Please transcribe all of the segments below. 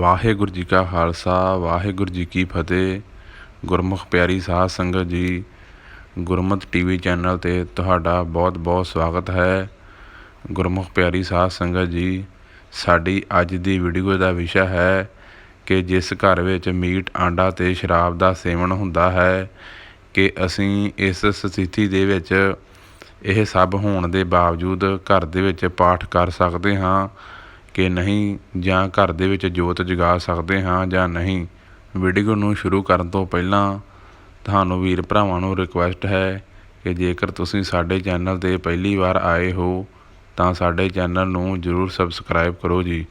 ਵਾਹਿਗੁਰੂ ਜੀ ਕਾ ਖਾਲਸਾ, ਵਾਹਿਗੁਰੂ ਜੀ ਕੀ ਫਤਿਹ। ਗੁਰਮੁਖ ਪਿਆਰੀ ਸਾਧ ਸੰਗਤ ਜੀ, ਗੁਰਮਤਿ ਟੀਵੀ ਚੈਨਲ ਤੇ ਤੁਹਾਡਾ ਬਹੁਤ ਬਹੁਤ ਸਵਾਗਤ ਹੈ। ਗੁਰਮੁਖ ਪਿਆਰੀ ਸਾਧ ਸੰਗਤ ਜੀ, ਸਾਡੀ ਅੱਜ ਦੀ ਵੀਡੀਓ ਦਾ ਵਿਸ਼ਾ ਹੈ ਕਿ ਜਿਸ ਘਰ ਵਿੱਚ ਮੀਟ, ਆਂਡਾ ਤੇ ਸ਼ਰਾਬ ਦਾ ਸੇਵਨ ਹੁੰਦਾ ਹੈ ਕਿ ਅਸੀਂ ਇਸ ਸਥਿਤੀ ਦੇ ਵਿੱਚ ਇਹ ਸਭ ਹੋਣ ਦੇ ਬਾਵਜੂਦ ਘਰ ਦੇ ਵਿੱਚ ਪਾਠ ਕਰ ਸਕਦੇ ਹਾਂ। ਕਿ ਨਹੀਂ ਜਾਂ ਘਰ ਦੇ ਵਿੱਚ ਜੋਤ ਜਗਾ ਸਕਦੇ ਹਾਂ ਜਾਂ ਨਹੀਂ ਵੀਡੀਓ ਨੂੰ ਸ਼ੁਰੂ ਕਰਨ ਤੋਂ ਪਹਿਲਾਂ ਤੁਹਾਨੂੰ ਵੀਰ ਭਰਾਵਾਂ ਨੂੰ ਰਿਕੁਐਸਟ ਹੈ ਕਿ ਜੇਕਰ ਤੁਸੀਂ ਸਾਡੇ ਚੈਨਲ ਤੇ ਪਹਿਲੀ ਵਾਰ ਆਏ ਹੋ, ਤਾਂ ਸਾਡੇ ਚੈਨਲ ਨੂੰ ਜਰੂਰ ਸਬਸਕ੍ਰਾਈਬ ਕਰੋ ਜੀ।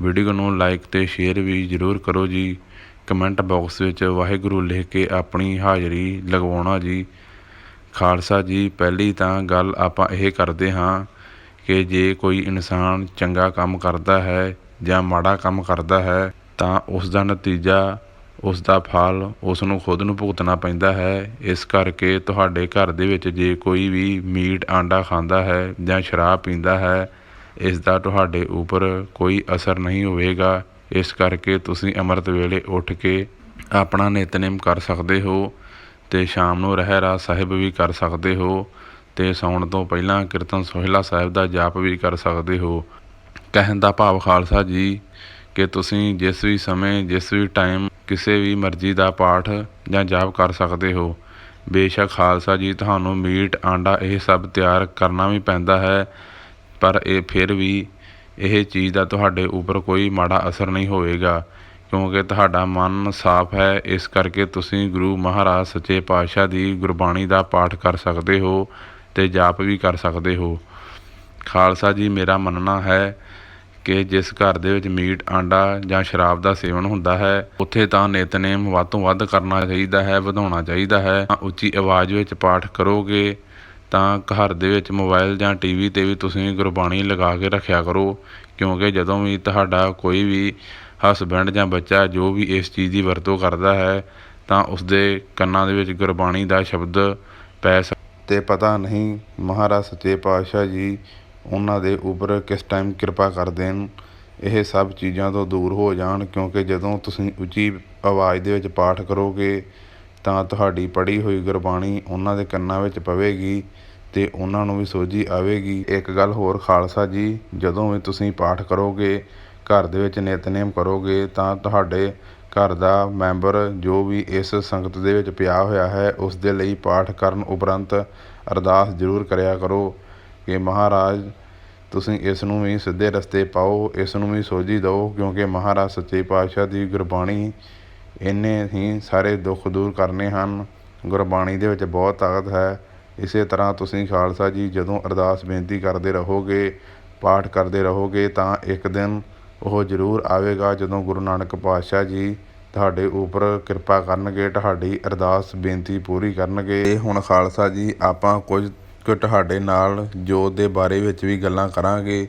ਵੀਡੀਓ ਨੂੰ ਲਾਈਕ ਤੇ ਸ਼ੇਅਰ ਵੀ ਜਰੂਰ ਕਰੋ ਜੀ। ਕਮੈਂਟ ਬਾਕਸ ਵਿੱਚ ਵਾਹਿਗੁਰੂ ਲਿਖ ਕੇ ਆਪਣੀ ਹਾਜ਼ਰੀ ਲਗਵਾਉਣਾ ਜੀ। ਖਾਲਸਾ ਜੀ, ਪਹਿਲੀ ਤਾਂ ਗੱਲ ਆਪਾਂ ਇਹ ਕਰਦੇ ਹਾਂ ਕਿ ਜੇ ਕੋਈ ਇਨਸਾਨ ਚੰਗਾ ਕੰਮ ਕਰਦਾ ਹੈ ਜਾਂ ਮਾੜਾ ਕੰਮ ਕਰਦਾ ਹੈ, ਤਾਂ ਉਸ ਦਾ ਨਤੀਜਾ, ਉਸ ਦਾ ਫਲ ਉਸ ਨੂੰ ਖੁਦ ਨੂੰ ਭੁਗਤਣਾ ਪੈਂਦਾ ਹੈ। ਇਸ ਕਰਕੇ ਤੁਹਾਡੇ ਘਰ ਦੇ ਵਿੱਚ ਜੇ ਕੋਈ ਵੀ ਮੀਟ, ਆਂਡਾ ਖਾਂਦਾ ਹੈ ਜਾਂ ਸ਼ਰਾਬ ਪੀਂਦਾ ਹੈ, ਇਸ ਦਾ ਤੁਹਾਡੇ ਉੱਪਰ ਕੋਈ ਅਸਰ ਨਹੀਂ ਹੋਵੇਗਾ। ਇਸ ਕਰਕੇ ਤੁਸੀਂ ਅੰਮ੍ਰਿਤ ਵੇਲੇ ਉੱਠ ਕੇ ਆਪਣਾ ਨਿਤਨੇਮ ਕਰ ਸਕਦੇ ਹੋ ਤੇ ਸ਼ਾਮ ਨੂੰ ਰਹਿਰਾਸ ਸਾਹਿਬ ਵੀ ਕਰ ਸਕਦੇ ਹੋ। ਤੇ ਸੌਣ ਤੋਂ ਪਹਿਲਾਂ ਕੀਰਤਨ ਸੋਹਿਲਾ ਸਾਹਿਬ ਦਾ ਜਾਪ ਵੀ ਕਰ ਸਕਦੇ ਹੋ। ਕਹਿਣ ਦਾ ਭਾਵ ਖਾਲਸਾ ਜੀ, ਕਿ ਤੁਸੀਂ ਜਿਸ ਵੀ ਸਮੇਂ, ਜਿਸ ਵੀ ਟਾਈਮ ਕਿਸੇ ਵੀ ਮਰਜ਼ੀ ਦਾ ਪਾਠ ਜਾਂ ਜਾਪ ਕਰ ਸਕਦੇ ਹੋ। ਬੇਸ਼ੱਕ ਖਾਲਸਾ ਜੀ, ਤੁਹਾਨੂੰ ਮੀਟ, ਆਂਡਾ ਇਹ ਸਭ ਤਿਆਰ ਕਰਨਾ ਵੀ ਪੈਂਦਾ ਹੈ, ਪਰ ਇਹ ਫਿਰ ਵੀ ਇਹ ਚੀਜ਼ ਦਾ ਤੁਹਾਡੇ ਉੱਪਰ ਕੋਈ ਮਾੜਾ ਅਸਰ ਨਹੀਂ ਹੋਵੇਗਾ, ਕਿਉਂਕਿ ਤੁਹਾਡਾ ਮਨ ਸਾਫ਼ ਹੈ। ਇਸ ਕਰਕੇ ਤੁਸੀਂ ਗੁਰੂ ਮਹਾਰਾਜ ਸੱਚੇ ਪਾਤਸ਼ਾਹ ਦੀ ਗੁਰਬਾਣੀ ਦਾ ਪਾਠ ਕਰ ਸਕਦੇ ਹੋ। ਤੇ ਜਾਪ ਵੀ ਕਰ ਸਕਦੇ ਹੋ। ਖਾਲਸਾ ਜੀ, ਮੇਰਾ ਮੰਨਣਾ ਹੈ ਕਿ ਜਿਸ ਘਰ ਦੇ ਵਿੱਚ ਮੀਟ, ਆਂਡਾ ਜਾਂ ਸ਼ਰਾਬ ਦਾ ਸੇਵਨ ਹੁੰਦਾ ਹੈ, ਉੱਥੇ ਤਾਂ ਨਿਤਨੇਮ ਵੱਧ ਤੋਂ ਵੱਧ ਕਰਨਾ ਚਾਹੀਦਾ ਹੈ, ਵਧਾਉਣਾ ਚਾਹੀਦਾ ਹੈ। ਉੱਚੀ ਆਵਾਜ਼ ਵਿੱਚ ਪਾਠ ਕਰੋਗੇ ਤਾਂ ਘਰ ਦੇ ਵਿੱਚ ਮੋਬਾਈਲ ਜਾਂ ਟੀਵੀ ਤੇ ਵੀ ਤੁਸੀਂ ਗੁਰਬਾਣੀ ਲਗਾ ਕੇ ਰੱਖਿਆ ਕਰੋ, ਕਿਉਂਕਿ ਜਦੋਂ ਵੀ ਤੁਹਾਡਾ ਕੋਈ ਵੀ ਹਸਬੈਂਡ ਜਾਂ ਬੱਚਾ ਜੋ ਵੀ ਇਸ ਚੀਜ਼ ਦੀ ਵਰਤੋਂ ਕਰਦਾ ਹੈ, ਤਾਂ ਉਸਦੇ ਕੰਨਾਂ ਦੇ ਵਿੱਚ ਗੁਰਬਾਣੀ ਦਾ ਸ਼ਬਦ ਪੈ ਸਕ ਤੇ ਪਤਾ ਨਹੀਂ ਮਹਾਰਾਜ ਸੱਚੇ ਪਾਤਸ਼ਾਹ ਜੀ ਉਹਨਾਂ ਦੇ ਉੱਪਰ ਕਿਸ ਟਾਈਮ ਕਿਰਪਾ ਕਰ ਦੇਣ ਇਹ ਸਭ ਚੀਜ਼ਾਂ ਤੋਂ ਦੂਰ ਹੋ ਜਾਣ ਕਿਉਂਕਿ ਜਦੋਂ ਤੁਸੀਂ ਉੱਚੀ ਆਵਾਜ਼ ਦੇ ਵਿੱਚ ਪਾਠ ਕਰੋਗੇ ਤਾਂ ਤੁਹਾਡੀ ਪੜ੍ਹੀ ਹੋਈ ਗੁਰਬਾਣੀ ਉਹਨਾਂ ਦੇ ਕੰਨਾਂ ਵਿੱਚ ਪਵੇਗੀ ਤੇ ਉਹਨਾਂ ਨੂੰ ਵੀ ਸੋਝੀ ਆਵੇਗੀ। ਇੱਕ ਗੱਲ ਹੋਰ ਖਾਲਸਾ ਜੀ, ਜਦੋਂ ਵੀ ਤੁਸੀਂ ਪਾਠ ਕਰੋਗੇ, ਘਰ ਦੇ ਵਿੱਚ ਨਿਤਨੇਮ ਕਰੋਗੇ ਤਾਂ ਤੁਹਾਡੇ ਘਰ ਦਾ ਮੈਂਬਰ ਜੋ ਵੀ ਇਸ ਸੰਗਤ ਦੇ ਵਿੱਚ ਪਿਆ ਹੋਇਆ ਹੈ, ਉਸ ਦੇ ਲਈ ਪਾਠ ਕਰਨ ਉਪਰੰਤ ਅਰਦਾਸ ਜ਼ਰੂਰ ਕਰਿਆ ਕਰੋ ਕਿ ਮਹਾਰਾਜ, ਤੁਸੀਂ ਇਸ ਨੂੰ ਵੀ ਸਿੱਧੇ ਰਸਤੇ ਪਾਓ, ਇਸ ਨੂੰ ਵੀ ਸੋਝੀ ਦਿਓ, ਕਿਉਂਕਿ ਮਹਾਰਾਜ ਸੱਚੇ ਪਾਤਸ਼ਾਹ ਦੀ ਗੁਰਬਾਣੀ ਇੰਨੇ ਹੀ ਸਾਰੇ ਦੁੱਖ ਦੂਰ ਕਰਨੇ ਹਨ। ਗੁਰਬਾਣੀ ਦੇ ਵਿੱਚ ਬਹੁਤ ਤਾਕਤ ਹੈ। ਇਸੇ ਤਰ੍ਹਾਂ ਤੁਸੀਂ ਖਾਲਸਾ ਜੀ ਜਦੋਂ ਅਰਦਾਸ ਬੇਨਤੀ ਕਰਦੇ ਰਹੋਗੇ, ਪਾਠ ਕਰਦੇ ਰਹੋਗੇ, ਤਾਂ ਇੱਕ ਦਿਨ ਉਹ ਜ਼ਰੂਰ ਆਵੇਗਾ ਜਦੋਂ ਗੁਰੂ ਨਾਨਕ ਪਾਤਸ਼ਾਹ ਜੀ ਤੁਹਾਡੇ ਉੱਪਰ ਕਿਰਪਾ ਕਰਨਗੇ, ਤੁਹਾਡੀ ਅਰਦਾਸ ਬੇਨਤੀ ਪੂਰੀ ਕਰਨਗੇ। ਇਹ ਹੁਣ ਖਾਲਸਾ ਜੀ, ਆਪਾਂ ਕੁਝ ਕੁ ਤੁਹਾਡੇ ਨਾਲ ਜੋਤ ਦੇ ਬਾਰੇ ਵਿੱਚ ਵੀ ਗੱਲਾਂ ਕਰਾਂਗੇ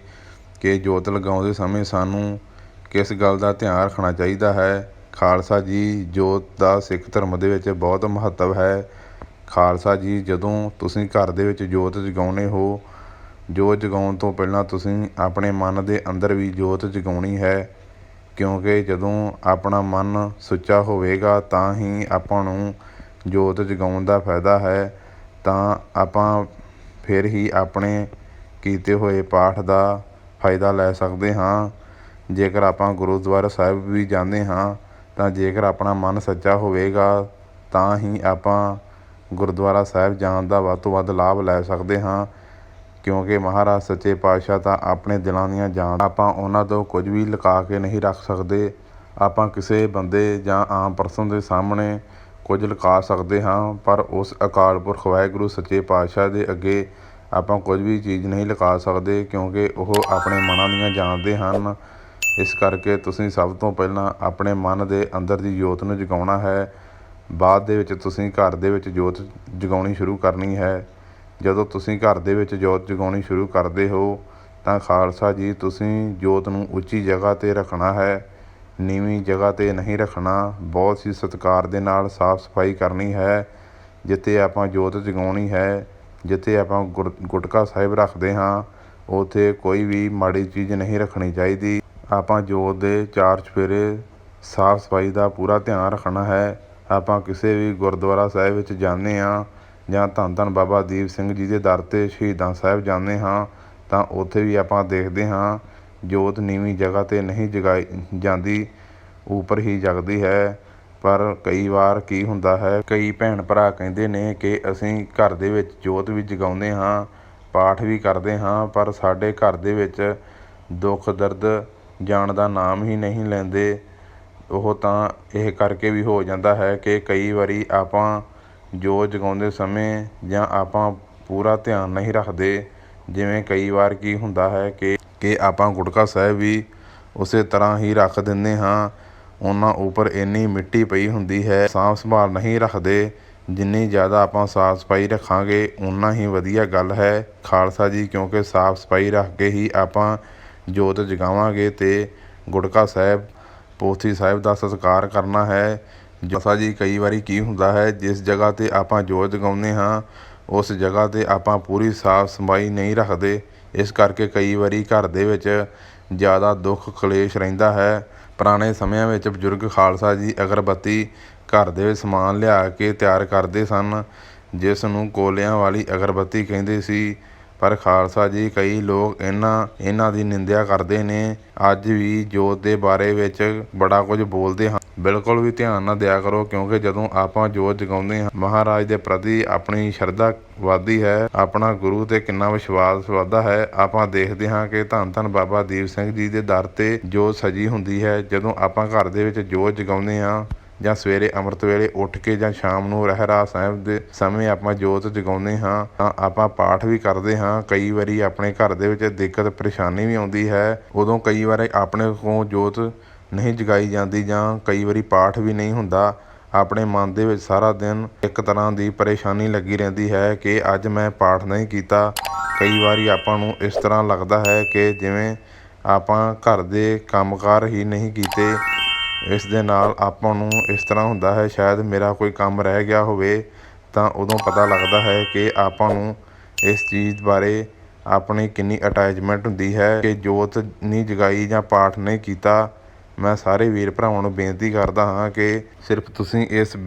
ਕਿ ਜੋਤ ਲਗਾਉਂਦੇ ਸਮੇਂ ਸਾਨੂੰ ਕਿਸ ਗੱਲ ਦਾ ਧਿਆਨ ਰੱਖਣਾ ਚਾਹੀਦਾ ਹੈ। ਖਾਲਸਾ ਜੀ, ਜੋਤ ਦਾ ਸਿੱਖ ਧਰਮ ਦੇ ਵਿੱਚ ਬਹੁਤ ਮਹੱਤਵ ਹੈ। ਖਾਲਸਾ ਜੀ, ਜਦੋਂ ਤੁਸੀਂ ਘਰ ਦੇ ਵਿੱਚ ਜੋਤ ਜਗਾਉਣੇ ਹੋ ਜੋਤ ਜਗਾਉਣ ਤੋਂ ਪਹਿਲਾਂ ਤੁਸੀਂ ਆਪਣੇ ਮਨ ਦੇ ਅੰਦਰ ਵੀ ਜੋਤ ਜਗਾਉਣੀ ਹੈ, ਕਿਉਂਕਿ ਜਦੋਂ ਆਪਣਾ ਮਨ ਸੁੱਚਾ ਹੋਵੇਗਾ ਤਾਂ ਹੀ ਆਪਾਂ ਨੂੰ ਜੋਤ ਜਗਾਉਣ ਦਾ ਫਾਇਦਾ ਹੈ। ਤਾਂ ਆਪਾਂ ਫਿਰ ਹੀ ਆਪਣੇ ਕੀਤੇ ਹੋਏ ਪਾਠ ਦਾ ਫਾਇਦਾ ਲੈ ਸਕਦੇ ਹਾਂ। ਜੇਕਰ ਆਪਾਂ ਗੁਰਦੁਆਰਾ ਸਾਹਿਬ ਵੀ ਜਾਂਦੇ ਹਾਂ, ਤਾਂ ਜੇਕਰ ਆਪਣਾ ਮਨ ਸੱਚਾ ਹੋਵੇਗਾ, ਤਾਂ ਹੀ ਆਪਾਂ ਗੁਰਦੁਆਰਾ ਸਾਹਿਬ ਜਾਣ ਦਾ ਵੱਧ ਤੋਂ ਵੱਧ ਲਾਭ ਲੈ ਸਕਦੇ ਹਾਂ। ਕਿਉਂਕਿ ਮਹਾਰਾਜ ਸੱਚੇ ਪਾਤਸ਼ਾਹ ਤਾਂ ਆਪਣੇ ਦਿਲਾਂ ਦੀਆਂ ਜਾਣ ਆਪਾਂ ਉਹਨਾਂ ਤੋਂ ਕੁਝ ਵੀ ਲੁਕਾ ਕੇ ਨਹੀਂ ਰੱਖ ਸਕਦੇ। ਆਪਾਂ ਕਿਸੇ ਬੰਦੇ ਜਾਂ ਆਮ ਪਰਸਨ ਦੇ ਸਾਹਮਣੇ ਕੁਝ ਲੁਕਾ ਸਕਦੇ ਹਾਂ, ਪਰ ਉਸ ਅਕਾਲ ਪੁਰਖ ਵਾਹਿਗੁਰੂ ਸੱਚੇ ਪਾਤਸ਼ਾਹ ਦੇ ਅੱਗੇ ਆਪਾਂ ਕੁਝ ਵੀ ਚੀਜ਼ ਨਹੀਂ ਲੁਕਾ ਸਕਦੇ ਕਿਉਂਕਿ ਉਹ ਆਪਣੇ ਮਨਾਂ ਦੀਆਂ ਜਾਣਦੇ ਹਨ। ਇਸ ਕਰਕੇ ਤੁਸੀਂ ਸਭ ਤੋਂ ਪਹਿਲਾਂ ਆਪਣੇ ਮਨ ਦੇ ਅੰਦਰ ਦੀ ਜੋਤ ਨੂੰ ਜਗਾਉਣਾ ਹੈ। ਬਾਅਦ ਦੇ ਵਿੱਚ ਤੁਸੀਂ ਘਰ ਦੇ ਵਿੱਚ ਜੋਤ ਜਗਾਉਣੀ ਸ਼ੁਰੂ ਕਰਨੀ ਹੈ। ਜਦੋਂ ਤੁਸੀਂ ਘਰ ਦੇ ਵਿੱਚ ਜੋਤ ਜਗਾਉਣੀ ਸ਼ੁਰੂ ਕਰਦੇ ਹੋ, ਤਾਂ ਖਾਲਸਾ ਜੀ, ਤੁਸੀਂ ਜੋਤ ਨੂੰ ਉੱਚੀ ਜਗ੍ਹਾ 'ਤੇ ਰੱਖਣਾ ਹੈ, ਨੀਵੀਂ ਜਗ੍ਹਾ 'ਤੇ ਨਹੀਂ ਰੱਖਣਾ। ਬਹੁਤ ਹੀ ਸਤਿਕਾਰ ਦੇ ਨਾਲ ਸਾਫ਼ ਸਫ਼ਾਈ ਕਰਨੀ ਹੈ, ਜਿੱਥੇ ਆਪਾਂ ਜੋਤ ਜਗਾਉਣੀ ਹੈ, ਜਿੱਥੇ ਆਪਾਂ ਗੁਰ, ਗੁਟਕਾ ਸਾਹਿਬ ਰੱਖਦੇ ਹਾਂ, ਉੱਥੇ ਕੋਈ ਵੀ ਮਾੜੀ ਚੀਜ਼ ਨਹੀਂ ਰੱਖਣੀ ਚਾਹੀਦੀ। ਆਪਾਂ ਜੋਤ ਦੇ ਚਾਰ ਚੁਫੇਰੇ ਸਾਫ਼ ਸਫ਼ਾਈ ਦਾ ਪੂਰਾ ਧਿਆਨ ਰੱਖਣਾ ਹੈ। ਆਪਾਂ ਕਿਸੇ ਵੀ ਗੁਰਦੁਆਰਾ ਸਾਹਿਬ ਵਿੱਚ ਜਾਂਦੇ ਹਾਂ ਜਾਂ ਧੰਨ ਧੰਨ ਬਾਬਾ ਦੀਪ ਸਿੰਘ ਜੀ ਦੇ ਦਰ 'ਤੇ ਸ਼ਹੀਦਾਂ ਸਾਹਿਬ ਜਾਂਦੇ ਹਾਂ, ਤਾਂ ਉੱਥੇ ਵੀ ਆਪਾਂ ਦੇਖਦੇ ਹਾਂ, ਜੋਤ ਨੀਵੀਂ ਜਗ੍ਹਾ 'ਤੇ ਨਹੀਂ ਜਗਾਈ ਜਾਂਦੀ, ਉੱਪਰ ਹੀ ਜਗਦੀ ਹੈ। ਪਰ ਕਈ ਵਾਰ ਕੀ ਹੁੰਦਾ ਹੈ, ਕਈ ਭੈਣ ਭਰਾ ਕਹਿੰਦੇ ਨੇ ਕਿ ਅਸੀਂ ਘਰ ਦੇ ਵਿੱਚ ਜੋਤ ਵੀ ਜਗਾਉਂਦੇ ਹਾਂ, ਪਾਠ ਵੀ ਕਰਦੇ ਹਾਂ, ਪਰ ਸਾਡੇ ਘਰ ਦੇ ਵਿੱਚ ਦੁੱਖ ਦਰਦ ਜਾਣ ਦਾ ਨਾਮ ਹੀ ਨਹੀਂ ਲੈਂਦੇ। ਉਹ ਤਾਂ ਇਹ ਕਰਕੇ ਵੀ ਹੋ ਜਾਂਦਾ ਹੈ ਕਿ ਕਈ ਵਾਰੀ ਆਪਾਂ ਜੋਤ ਜਗਾਉਂਦੇ ਸਮੇਂ ਜਾਂ ਆਪਾਂ ਪੂਰਾ ਧਿਆਨ ਨਹੀਂ ਰੱਖਦੇ, ਜਿਵੇਂ ਕਈ ਵਾਰ ਕੀ ਹੁੰਦਾ ਹੈ ਕਿ ਕਿ ਆਪਾਂ ਗੁਟਕਾ ਸਾਹਿਬ ਵੀ ਉਸੇ ਤਰ੍ਹਾਂ ਹੀ ਰੱਖ ਦਿੰਦੇ ਹਾਂ। ਉਹਨਾਂ ਉੱਪਰ ਇੰਨੀ ਮਿੱਟੀ ਪਈ ਹੁੰਦੀ ਹੈ, ਸਾਂਭ ਸੰਭਾਲ ਨਹੀਂ ਰੱਖਦੇ, ਜਿੰਨੀ ਜ਼ਿਆਦਾ ਆਪਾਂ ਸਾਫ਼ ਸਫ਼ਾਈ ਰੱਖਾਂਗੇ ਉਨਾ ਹੀ ਵਧੀਆ ਗੱਲ ਹੈ। ਖਾਲਸਾ ਜੀ, ਕਿਉਂਕਿ ਸਾਫ਼ ਸਫ਼ਾਈ ਰੱਖ ਕੇ ਹੀ ਆਪਾਂ ਜੋਤ ਜਗਾਵਾਂਗੇ ਤੇ ਗੁਟਕਾ ਸਾਹਿਬ, ਪੋਥੀ ਸਾਹਿਬ ਦਾ ਸਤਿਕਾਰ ਕਰਨਾ ਹੈ। ਜਸਾ ਜੀ, ਕਈ ਵਾਰੀ ਕੀ ਹੁੰਦਾ ਹੈ, ਜਿਸ ਜਗ੍ਹਾ ਤੇ ਆਪਾਂ ਜੋਤ ਜਗਾਉਂਦੇ ਹਾਂ, ਉਸ ਜਗ੍ਹਾ ਤੇ ਆਪਾਂ ਪੂਰੀ ਸਾਫ਼ ਸਫ਼ਾਈ ਨਹੀਂ ਰੱਖਦੇ, ਇਸ ਕਰਕੇ ਕਈ ਵਾਰੀ ਘਰ ਦੇ ਵਿੱਚ ਜ਼ਿਆਦਾ ਦੁੱਖ ਕਲੇਸ਼ ਰਹਿੰਦਾ ਹੈ। ਪੁਰਾਣੇ ਸਮਿਆਂ ਵਿੱਚ ਬਜ਼ੁਰਗ ਖਾਲਸਾ ਜੀ ਅਗਰਬੱਤੀ ਘਰ ਦੇ ਵਿੱਚ ਸਮਾਨ ਲਿਆ ਕੇ ਤਿਆਰ ਕਰਦੇ ਸਨ, ਜਿਸ ਨੂੰ ਕੋਲਿਆਂ ਵਾਲੀ ਅਗਰਬੱਤੀ ਕਹਿੰਦੇ ਸੀ। ਪਰ ਖਾਲਸਾ ਜੀ, ਕਈ ਲੋਕ ਇਹਨਾਂ ਇਹਨਾਂ ਦੀ ਨਿੰਦਿਆ ਕਰਦੇ ਨੇ। ਅੱਜ ਵੀ ਜੋਤ ਦੇ ਬਾਰੇ ਵਿੱਚ ਬੜਾ ਕੁਝ ਬੋਲਦੇ ਹਨ ਬਿਲਕੁਲ ਵੀ ਧਿਆਨ ਨਾ ਦਿਆ ਕਰੋ, ਕਿਉਂਕਿ ਜਦੋਂ ਆਪਾਂ ਜੋਤ ਜਗਾਉਂਦੇ ਹਾਂ, ਮਹਾਰਾਜ ਦੇ ਪ੍ਰਤੀ ਆਪਣੀ ਸ਼ਰਧਾ ਵੱਧਦੀ ਹੈ, ਆਪਣਾ ਗੁਰੂ ਤੇ ਕਿੰਨਾ ਵਿਸ਼ਵਾਸ ਵੱਧਦਾ ਹੈ। ਆਪਾਂ ਦੇਖਦੇ ਹਾਂ ਕਿ ਧੰਨ ਧੰਨ ਬਾਬਾ ਦੀਪ ਸਿੰਘ ਜੀ ਦੇ ਦਰ ਤੇ ਜੋਤ ਸਜੀ ਹੁੰਦੀ ਹੈ। ਜਦੋਂ ਆਪਾਂ ਘਰ ਦੇ ਵਿੱਚ ਜੋਤ ਜਗਾਉਂਦੇ ਹਾਂ ਜਾਂ ਸਵੇਰੇ ਅੰਮ੍ਰਿਤ ਵੇਲੇ ਉੱਠ ਕੇ ਜਾਂ ਸ਼ਾਮ ਨੂੰ ਰਹਿਰਾਸ ਸਾਹਿਬ ਦੇ ਸਮੇਂ ਆਪਾਂ ਜੋਤ ਜਗਾਉਂਦੇ ਹਾਂ, ਤਾਂ ਆਪਾਂ ਪਾਠ ਵੀ ਕਰਦੇ ਹਾਂ। ਕਈ ਵਾਰੀ ਆਪਣੇ ਘਰ ਦੇ ਵਿੱਚ ਦਿੱਕਤ, ਪਰੇਸ਼ਾਨੀ ਵੀ ਆਉਂਦੀ ਹੈ। ਉਦੋਂ ਕਈ ਵਾਰੀ ਆਪਣੇ ਕੋਲ ਜੋਤ ਨਹੀਂ ਜਗਾਈ ਜਾਂਦੀ ਜਾਂ ਕਈ ਵਾਰੀ ਪਾਠ ਵੀ ਨਹੀਂ ਹੁੰਦਾ। ਆਪਣੇ ਮਨ ਦੇ ਵਿੱਚ ਸਾਰਾ ਦਿਨ ਇੱਕ ਤਰ੍ਹਾਂ ਦੀ ਪਰੇਸ਼ਾਨੀ ਲੱਗੀ ਰਹਿੰਦੀ ਹੈ ਕਿ ਅੱਜ ਮੈਂ ਪਾਠ ਨਹੀਂ ਕੀਤਾ। ਕਈ ਵਾਰੀ ਆਪਾਂ ਨੂੰ ਇਸ ਤਰ੍ਹਾਂ ਲੱਗਦਾ ਹੈ ਕਿ ਜਿਵੇਂ ਆਪਾਂ ਘਰ ਦੇ ਕੰਮਕਾਰ ਹੀ ਨਹੀਂ ਕੀਤੇ ਇਸ ਦੇ ਨਾਲ ਆਪਾਂ ਨੂੰ ਇਸ ਤਰ੍ਹਾਂ ਹੁੰਦਾ ਹੈ, ਸ਼ਾਇਦ ਮੇਰਾ ਕੋਈ ਕੰਮ ਰਹਿ ਗਿਆ ਹੋਵੇ, ਤਾਂ ਉਦੋਂ ਪਤਾ ਲੱਗਦਾ ਹੈ ਕਿ ਆਪਾਂ ਨੂੰ ਇਸ ਚੀਜ਼ ਬਾਰੇ ਆਪਣੀ ਕਿੰਨੀ ਅਟੈਚਮੈਂਟ ਹੁੰਦੀ ਹੈ ਕਿ ਜੋਤ ਨਹੀਂ ਜਗਾਈ ਜਾਂ ਪਾਠ ਨਹੀਂ ਕੀਤਾ। ਮੈਂ ਸਾਰੇ ਵੀਰ ਭਰਾਵਾਂ ਨੂੰ ਬੇਨਤੀ ਕਰਦਾ ਹਾਂ ਕਿ ਸਿਰਫ ਤੁਸੀਂ ਇਸ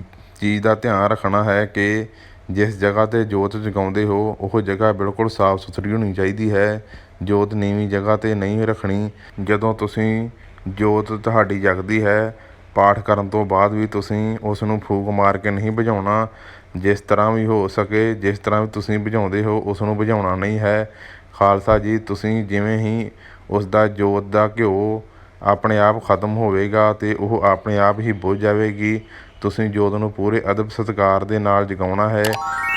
ਚੀਜ਼ ਦਾ ਧਿਆਨ ਰੱਖਣਾ ਹੈ ਕਿ ਜਿਸ ਜਗ੍ਹਾ ਤੇ ਜੋਤ ਜਗਾਉਂਦੇ ਹੋ, ਉਹ ਜਗ੍ਹਾ ਬਿਲਕੁਲ ਸਾਫ਼ ਸੁਥਰੀ ਹੋਣੀ ਚਾਹੀਦੀ ਹੈ। ਜੋਤ ਨੀਵੀਂ ਜਗ੍ਹਾ ਤੇ ਨਹੀਂ ਰੱਖਣੀ। ਜਦੋਂ ਤੁਸੀਂ ਜੋਤ ਤੁਹਾਡੀ ਜਗਦੀ ਹੈ। ਪਾਠ ਕਰਨ ਤੋਂ ਬਾਅਦ ਵੀ ਤੁਸੀਂ ਉਸ ਨੂੰ ਫੂਕ ਮਾਰ ਕੇ ਨਹੀਂ ਬੁਝਾਉਣਾ ਜਿਸ ਤਰ੍ਹਾਂ ਵੀ ਹੋ ਸਕੇ, ਜਿਸ ਤਰ੍ਹਾਂ ਵੀ ਤੁਸੀਂ ਬੁਝਾਉਂਦੇ ਹੋ ਉਸ ਨੂੰ ਬੁਝਾਉਣਾ ਨਹੀਂ ਹੈ। ਖਾਲਸਾ ਜੀ, ਤੁਸੀਂ ਜਿਵੇਂ ਹੀ ਉਸ ਦਾ ਜੋਤ ਦਾ ਘਿਓ ਆਪਣੇ ਆਪ ਖਤਮ ਹੋਵੇਗਾ ਤੇ ਉਹ ਆਪਣੇ ਆਪ ਹੀ ਬੁਝ ਜਾਵੇਗੀ। ਤੁਸੀਂ ਜੋਤ ਨੂੰ ਪੂਰੇ ਅਦਬ ਸਤਿਕਾਰ ਦੇ ਨਾਲ ਜਗਾਉਣਾ ਹੈ,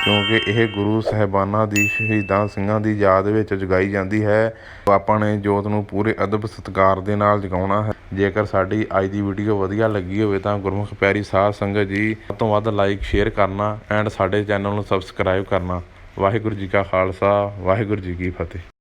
ਕਿਉਂਕਿ ਇਹ ਗੁਰੂ ਸਾਹਿਬਾਨਾਂ ਦੀ ਸ਼ਹੀਦਾਂ ਸਿੰਘਾਂ ਦੀ ਯਾਦ ਵਿੱਚ ਜਗਾਈ ਜਾਂਦੀ ਹੈ। ਆਪਾਂ ਨੇ ਜੋਤ ਨੂੰ ਪੂਰੇ ਅਦਬ ਸਤਿਕਾਰ ਦੇ ਨਾਲ ਜਗਾਉਣਾ ਹੈ। ਜੇਕਰ ਸਾਡੀ ਅੱਜ ਦੀ ਵੀਡੀਓ ਵਧੀਆ ਲੱਗੀ ਹੋਵੇ ਤਾਂ ਗੁਰਮੁਖ ਪਿਆਰੀ ਸਾਧ ਸੰਗਤ ਜੀ ਵੱਧ ਤੋਂ ਵੱਧ ਲਾਈਕ ਸ਼ੇਅਰ ਕਰਨਾ ਐਂਡ ਸਾਡੇ ਚੈਨਲ ਨੂੰ ਸਬਸਕ੍ਰਾਈਬ ਕਰਨਾ। ਵਾਹਿਗੁਰੂ ਜੀ ਕਾ ਖਾਲਸਾ, ਵਾਹਿਗੁਰੂ ਜੀ ਕੀ ਫਤਿਹ।